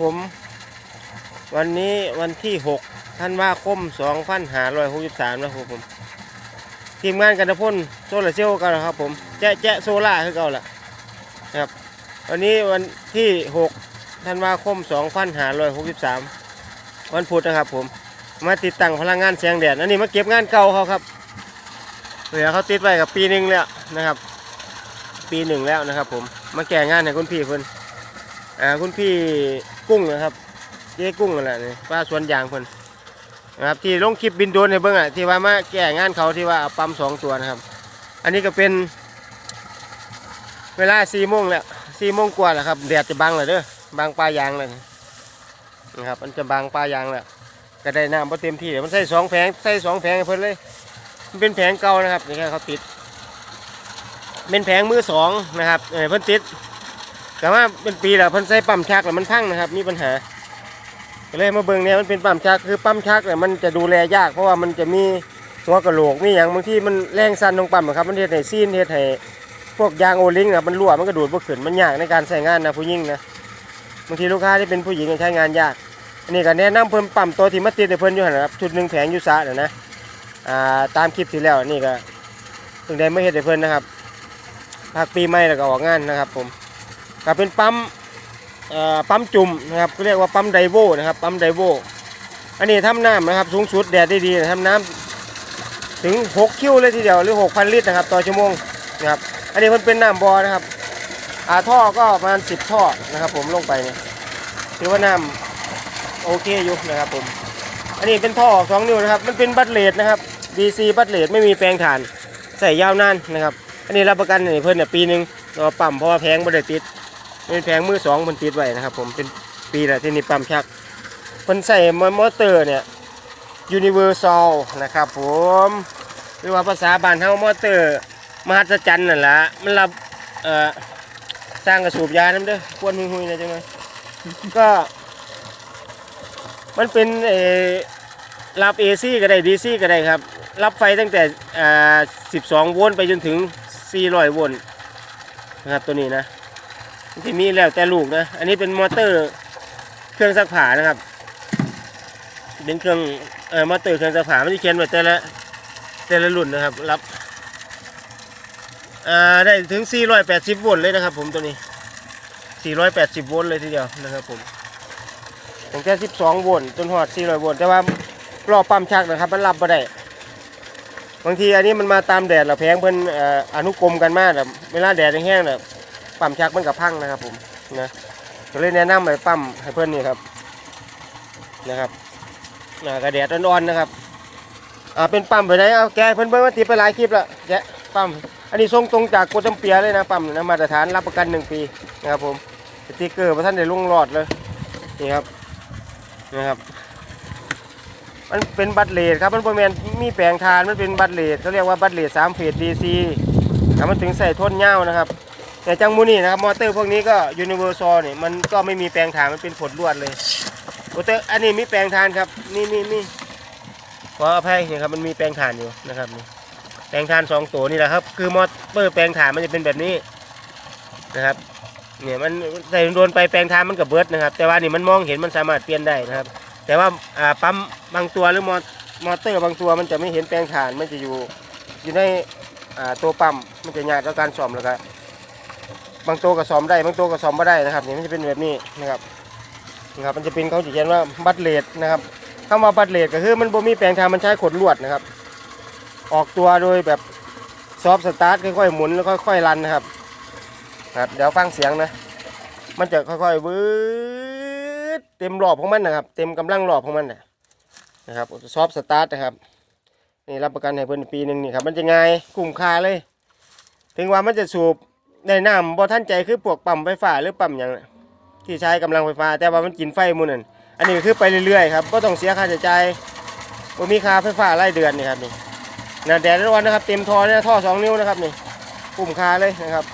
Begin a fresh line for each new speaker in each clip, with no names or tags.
ผม วันนี้วันที่6ธันวาคม2563นะครับผม ทีมงานกันตะพ่นโซลาร์เซลล์กันนะครับผม แจ๊ะแจ๊ะโซล่าคือเก่าละครับ วันนี้วันที่6ธันวาคม2563วันพุธนะครับผม มาติดตั้งพลังงานแสงแดด อันนี้มาเก็บงานเก่าเขาครับเหลือเขาติดไว้กับปีหนึ่งแล้วนะครับ ปีหนึ่งแล้วนะครับผม มาแก่งานให้คุณพี่เพิ่นอ่าคุณพี่ กุ้งนะครับ เจ๊กุ้งนั่นแหละนี่ป้าสวนยางเพิ่นนะครับที่ลงคลิปบินโดนให้เบิ่งอะที่ว่ามาแก่งานเขาที่ว่าเอาปั๊มสองตัวนะครับ อันนี้ก็เป็น เวลาสี่โมงแล้วสี่โมงกว่าแล้วครับแดดจะบังเลยเด้อบังปลายางเลยนะครับ มันจะบังปลายางแล้วก็ได้น้ำพอเต็มที่มันใส่สองแผงใส่สองแผงเพิ่นเลยมันเป็นแผงเก่านะครับนี่แค่เขาติด เป็นแผงมือสองนะครับเออเพิ่นติด แต่ว่าเป็นปีแล้วเพิ่นใส่ปั๊มชักแล้วมันพังนะครับ มีปัญหาก็เลยมาเบิ่งเนี่ยมันเป็นปั๊มชักคือปั๊มชักเนี่ยมันจะดูแลยากเพราะว่ามันจะมีหัวกระโหลกมีอย่างบางที่มันแรงสั่นตรงปั๊มอะครับมันเฮ็ดให้ซีนเฮ็ดให้พวกยางโอลิงอะมันรั่วมันกระดูดบ่ขึ้นมันยากในการใช้งานนะผู้หญิงนะบางทีลูกค้าที่เป็นผู้หญิงใช้งานยากอันนี้ก็แนะนำเพิ่นปั๊มตัวที่มาติดให้เพิ่นอยู่หั่นะครับชุดหนึ่งแผงอยู่ซะน่ะนะอ่าตามคลิปที่แล้วนี่ก็เพิ่งได้มาเฮ็ดให้เพิ่นนะครับพักปีใหม่แล้วก็ออกงานนะครับผม ก็เป็นปั๊มปั๊มจุ่มนะครับเขาเรียกว่าปั๊มไดโวนะครับปั๊มไดโวอันนี้ทำน้ำนะครับสูงสุดแดดได้ดีทำน้ำถึง 6 คิวเลยทีเดียวหรือ 6,000 ลิตรนะครับต่อชั่วโมงนะครับอันนี้มันเป็นน้ำบอนะครับอาท่อก็ประมาณ 10 ท่อนะครับ ผมลงไปเนี่ยถือว่าน้ำโอเคอยู่นะครับผมอันนี้เป็นท่อ2นิ้วนะครับมันเป็นบัตเลดนะครับ DC บัตเลดไม่มีแปลงถ่านใส่ยาวนานนะครับ อันนี้รับประกันให้เพิ่นเนี่ยปีหนึ่งเราปั๊มเพราะว่าแพงไม่ได้ติด เป็นแพงมือสองเพิ่นติดไว้นะครับ ผมเป็นปีละที่นี่ปั๊มชักเพิ่นใส่มอเตอร์เนี่ยยูนิเวอร์แซลนะครับ ผมหรือว่าภาษาบ้านเฮามอเตอร์มหัศจรรย์นั่นแหละมันรับเอ่อสร้างกระสูบยาน้ำเด้อควนหุยๆนะจังไงก็มันเป็นเออรับเอซี่ก็ได้ดีซี่ก็ได้ครับ รับไฟตั้งแต่อ่า12 โวลต์ไปจนถึง 400 โวลต์นะครับตัวนี้นะ ที่มีแล้วแต่ลูกนะ อันนี้เป็นมอเตอร์เครื่องซักผ้านะครับ เป็นเครื่องเอ่อมอเตอร์เครื่องซักผ้ามันจะเขียนไว้แต่ละแต่ละรุ่นนะครับ รับอ่าได้ถึง 480 โวลต์เลยนะครับผมตัวนี้ 480 โวลต์เลยทีเดียวนะครับผมตั้งแต่ 12 โวลต์จนหอด 400 โวลต์แต่ว่ารอปั๊มชักนะครับ มันรับไม่ได้บางทีอันนี้มันมาตามแดดเราแพงเพิ่นออนุกรมกันมากแบบเวลาแดดแห้งๆเนี่ย ปั๊มชักมันกับพังนะครับ ผมนะก็เลยแนะนำให้ปั๊มให้เพิ่อนนี่ครับนะครับกระแดดอ่อนๆนะครับอ่าเป็นปั๊มไปไหนเอาแกเพิ่อนเบิ่งว่าติดไปหลายคลิปแล้วแกปั๊มอันนี้ส่งตรงจากโกจำเปียเลยนะปั๊มนะมาตรฐานรับประกันหนึ่งปีนะครับผมสติกเกอร์พระท่านได้ลุงหลอดเลยนี่ครับนะครับมันเป็นบัตรเลดครับมันเป็นมีแปลงทานมันเป็นบัตรเลดเขาเรียกว่าบัตรเลดสามเฟสดีซีแต่มันถึงใส่ทนเง่านะครับ แต่จังมูนี่นะครับมอเตอร์พวกนี้ก็ยูนิเวอร์ซอลเนี่ยมันก็ไม่มีแปลงทานมันเป็นผลลวดเลยมอเตอร์อันนี้มีแปลงทานครับนี่นี่นี่ขออภัยนี่ครับมันมีแปลงทานอยู่นะครับนี่แปลงทานสองตัวนี่แหละครับคือมอเตอร์แปลงทานมันจะเป็นแบบนี้นะครับเนี่ยมันใส่โดนไปแปลงทานมันกับเบิร์ดนะครับ แต่ว่านี่มันมองเห็นมันสามารถเปลี่ยนได้นะครับ แต่ว่าอ่าปั๊มบางตัวหรือมอมอเตอร์บางตัวมันจะไม่เห็นแปลงถ่านมันจะอยู่อยู่ในอ่าตัวปั๊มมันจะยากต่อการซ่อมแล้วก็บ บางตัวก็ซ่อมได้บางตัวก็ซ่อมไม่ได้นะครับนี่มันจะเป็นแบบนี้นะครับนะครับมันจะเป็นเขาจะเขียนว่าบัตเลดนะครับคำว่าบัตเลดก็คือมันบ่มีแปลงถ่านมันใช้ขดลวดนะครับ ออกตัวโดยแบบซอฟสตาร์ทค่อยๆหมุนแล้วค่อยๆรันนะครับครับเดี๋ยวฟังเสียงนะ มันจะค่อยๆวืดเต็มรอบของมันนะครับ เต็มกำลังรอบของมันนะนะครับซอฟสตาร์ทนะครับนี่รับประกันให้เพิ่นปีหนึ่งนี่ครับมันจะง่ายคุ้มค่าเลย ถึงว่ามันจะสูบ ได้น้ำบ่ท่านใจคือพวกปั๊มไฟฟ้าหรือปั๊มอย่างน่ะที่ใช้กำลังไฟฟ้า แต่ว่ามันกินไฟหมูนั่นอันนี้ก็คือไปเรื่อยๆครับก็ต้องเสียค่าใช้จ่ายบ่มีค่าไฟฟ้ารายเดือนนี่ครับนี่นะแดดร้อนนะครับเต็มท่อเนี่ยท่อสองนิ้วนะครับนี่คุ้มค่าเลยนะครับ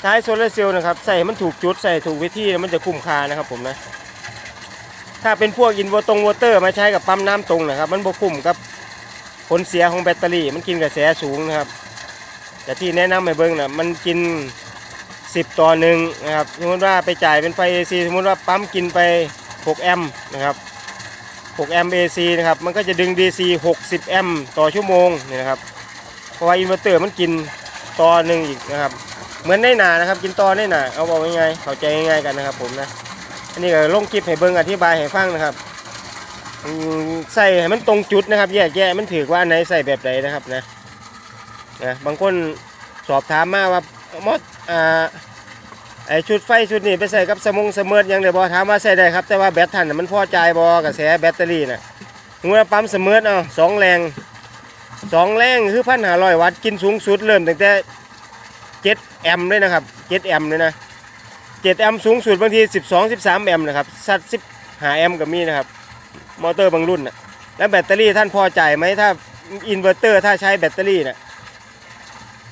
ใช้โซลาร์เซลล์นะครับใส่มันถูกจุดใส่ถูกวิธีมันจะคุ้มค่านะครับผมนะถ้าเป็นพวกอินเวอร์ตงวอเตอร์มาใช้กับปั๊มน้ำตรงนะครับ มันบ่คุ้มกับผลเสียของแบตเตอรี่มันกินกระแสสูงนะครับ แต่ที่แนะนำให้เบิ่งนะมันกิน 10 ต่อหนึ่งนะครับสมมติว่าไปจ่ายเป็นไฟ AC สมมติว่าปั๊มกินไป 6 แอมป์นะครับ 6 แอมป์ AC นะครับ มันก็จะดึง DC 60 แอมป์ต่อชั่วโมงนี่นะครับ เพราะว่าอินเวอร์เตอร์มันกินต่อหนึ่งอีกนะครับ เหมือนในหนานะครับ กินต่อในหนาเอาบอกง่ายๆเข้าใจง่ายๆกันนะครับผมนะ อันนี้ก็ลงคลิปให้เบิ่งอธิบายให้ฟังนะครับใส่ให้มันตรงจุดนะครับ แยกแยะมันถือว่าอันไหนใส่แบบไหนนะครับนะ นะบางคนสอบถามมาว่ามดอ่าไอชุดไฟชุดนี้ไปใส่กับสมงเสมอยังเดี๋ยวบอถามว่าใส่ได้ครับแต่ว่าแบตท่านน่ะมันพอใจบอกระแสแบตเตอรี่นะเมื่อปั๊มเสมอเอาสองแรงสองแรงคือพันหาร้อยวัตต์กินสูงสุดเริ่มตั้งแต่เจ็ดแอมป์เลยนะครับเจ็ดแอมป์เลยนะเจ็ดแอมป์สูงสุดบางที12 13แอมป์นะครับสัตว์15แอมป์ก็มีนะครับมอเตอร์บางรุ่นนะแล้วแบตเตอรี่ท่านพอใจไหมถ้าอินเวอร์เตอร์ถ้าใช้แบตเตอรี่นะ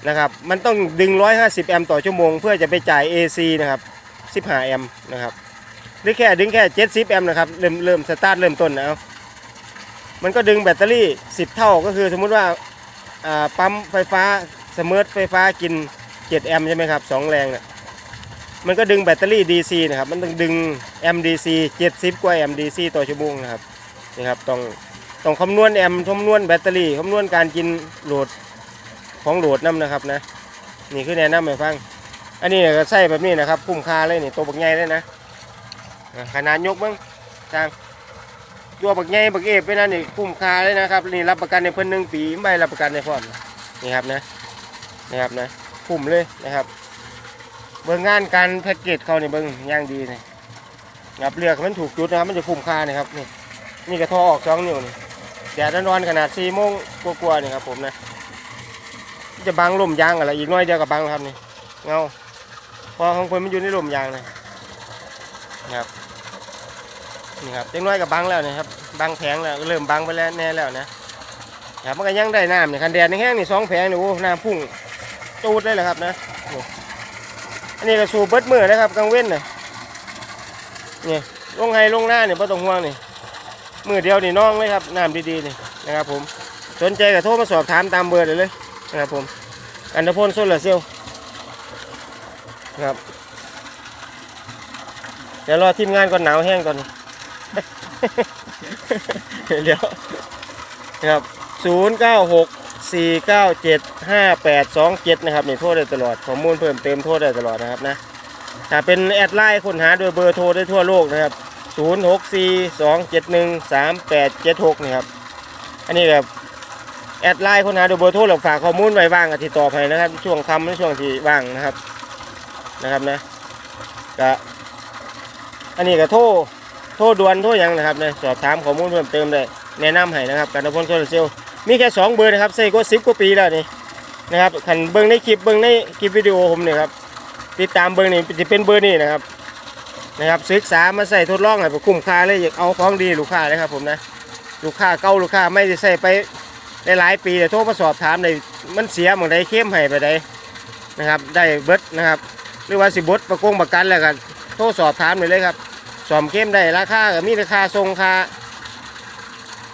นะครับมันต้องดึง 150 แอมป์ต่อชั่วโมง เพื่อจะไปจ่าย AC นะครับ15 แอมป์นะครับหรือแค่ดึงแค่ 70 แอมป์นะครับเริ่มเริ่มสตาร์ทเริ่มต้นนะเอามันก็ดึงแบตเตอรี่ 10 เท่าก็คือสมมุติว่าปั๊มไฟฟ้าเสมอไฟฟ้ากิน 7 แอมป์ใช่ไหมครับสองแรงน่ะมันก็ดึงแบตเตอรี่ DC นะครับมันต้องดึง MDC 70 กว่า MDC ต่อชั่วโมงนะครับนี่ครับต้องต้องคำนวณแอมป์คำนวณแบตเตอรี่คำนวณการกินโหลด ของโหลดน้ำนะครับนะ นี่คือแนะนำให้ฟัง อันนี้ก็ใส่แบบนี้นะครับคุ้มค่าเลยนี่ตัวบักใหญ่เลยนะขนาดยกเบ้างจางตัวบักใหญ่บักเอฟไปนั่นนี่คุ้มค่าเลยนะครับนี่รับประกันในเพิ่นหนึ่งปีไม่รับประกันในพร้อมนี่ครับนะนี่ครับนะคุ้มเลยนะครับ เบิ่งงานการแพ็กเกจเขาเนี่เบิ่งย่างดีเลยนะครับเลือกมันถูกจุดนะครับมันจะคุ้มค่านะครับนี่นี่กระทอออกสองนิ้วนี่แดดร้อนๆขนาดสี่โมงกว่าๆนี่ครับผมนะ จะบังลมยางอะไรอีกน้อยเดียวกับบังครับนี่เงาเพอของคนมันอยู่ในลมยางเลยนะครับนี่ครับเล็กน้อยกับบังแล้วนะครับบังแผงแล้วเริ่มบังไปแล้วแน่แล้วนะครับมันก็ยังได้น้ำเนี่ยคันแดดในแห้งนี่สองแผงนี่โอ้น้ำพุ่งจูดเลยแหละครับนะอันนี้ก็สูบเบิดมือนะครับกลางเว้นน่ะนี่ลงไฮลงหน้าเนี่ยไ่ต้องห่วงนี่มือเดียวนี่น้องเลยครับน้ำดีๆนี่นะครับผมสนใจก็โทรมาสอบถามตามเบอร์เลยเลย นะครับผม อันดพลโซลาเซลล์ครับ เดี๋ยวรอทีมงานก่อนหนาวแห้งก่อน เดี๋ยวนะครับศูนย์เก้าหก4 9 7 5 8 2 7นะครับนี่โทษได้ตลอดข้อมูลเพิ่มเติมโทษได้ตลอดนะครับนะถ้าเป็นแอดไลน์ค้นหาโดยเบอร์โทรได้ทั่วโลกนะครับ0 6 4 2 7 1 3 8 7 6นี่ครับ อันนี้แบบ แอดไลน์คนหาโดยเบอร์โทรเราฝากข้อมูลไว้บ้างกับที่ต่อบให้นะครับ ช่วงคำและช่วงที่ว่างนะครับนะครับนะก็อันนี้ก็โทรโทรด่วนโทรยังนะครับนะสอบถามข้อมูลเพิ่มเติมได้แนะนำให้นะครับการพลโซลาเซลล์มีแค่สองเบอร์นะครับใส่ก็สิบกว่าปีแล้วนี่นะครับขันเบิ้งในคลิปเบิ้งในคลิปวิดีโอผมเนี่ยครับติดตามเบิ้งนี่จะเป็นเบอร์นี่นะครับนะครับศึกษามาใส่ทดลองให้ผมคุ้มค่าเลยอยากเอาของดีลูกค้าเลยครับผมนะลูกค้าเก่าลูกค้าไม่ได้ใส่ไป ได้หลายปีแต่โทรมาสอบถามในมันเสียหมองใดเข้มให้ไปใดนะครับ ได้เบิดนะครับ หรือว่าสิบดประกงประกันแล้วกันโทรสอบถามเลยเลยครับ สอมเข้มได้ราคาก็มีราคาทรงค่า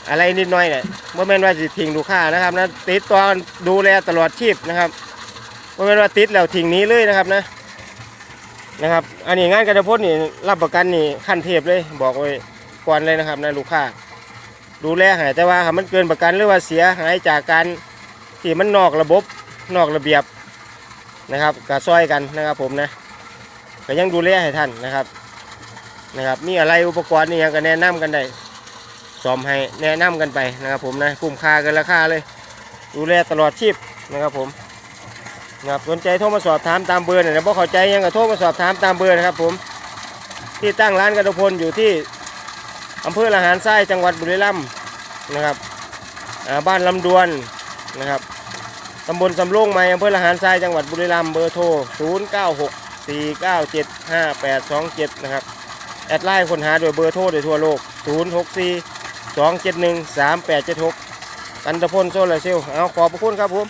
อะไรนิดหน่อยเนี่ยเมื่อแม่นว่าสิทิ้งลูกค้านะครับนะติดตอนดูแลตลอดชีพนะครับเมื่อแม่นว่าติดแล้วทิ้งหนี้เลยนะครับนะนะครับ อันนี้งานกระพจน์นี่รับประกันนี่ขั้นเทพเลย บอกไว้ก่อนเลยนะครับนะลูกค้า ดูแลใหายแต่ว่าหากมันเกินประกันหรือว่าเสียหายจากการที่มันนอกระบบนอกระเบียบนะครับกระซอยกันนะครับผมนะก็ยังดูแลให้ท่านนะครับนะครับมีอะไรอุปกรณ์นี่ยังก็แนะนำกันได้ซ่อมให้แนะนำกันไปนะครับผมนะคุ้มค่ากันราคาเลย ดูแลตลอดชีพนะครับผมนะครับสนใจโทรมาสอบถามตามเบอร์หน่อยนะบ่เข้าใจยังก็โทรมาสอบถามตามเบอร์นะครับผมที่ตั้งร้านกระดพลอยู่ที่ อำเภอละหารทรายจังหวัดบุรีรัมย์นะครับบ้านลำดวนนะครับตำบลสำโรงใหม่อำเภอละหารทรายจังหวัดบุรีรัมย์เบอร์โทร 0 9 6 4 9 7 5 8 2 7 นะครับ แอดไลน์คนหาโดยเบอร์โทรโดยทั่วโลก 0 6 4 2 7 1 3 8 7 6 กันตะพลโซลาเซลเอาขอบพระคุณครับผม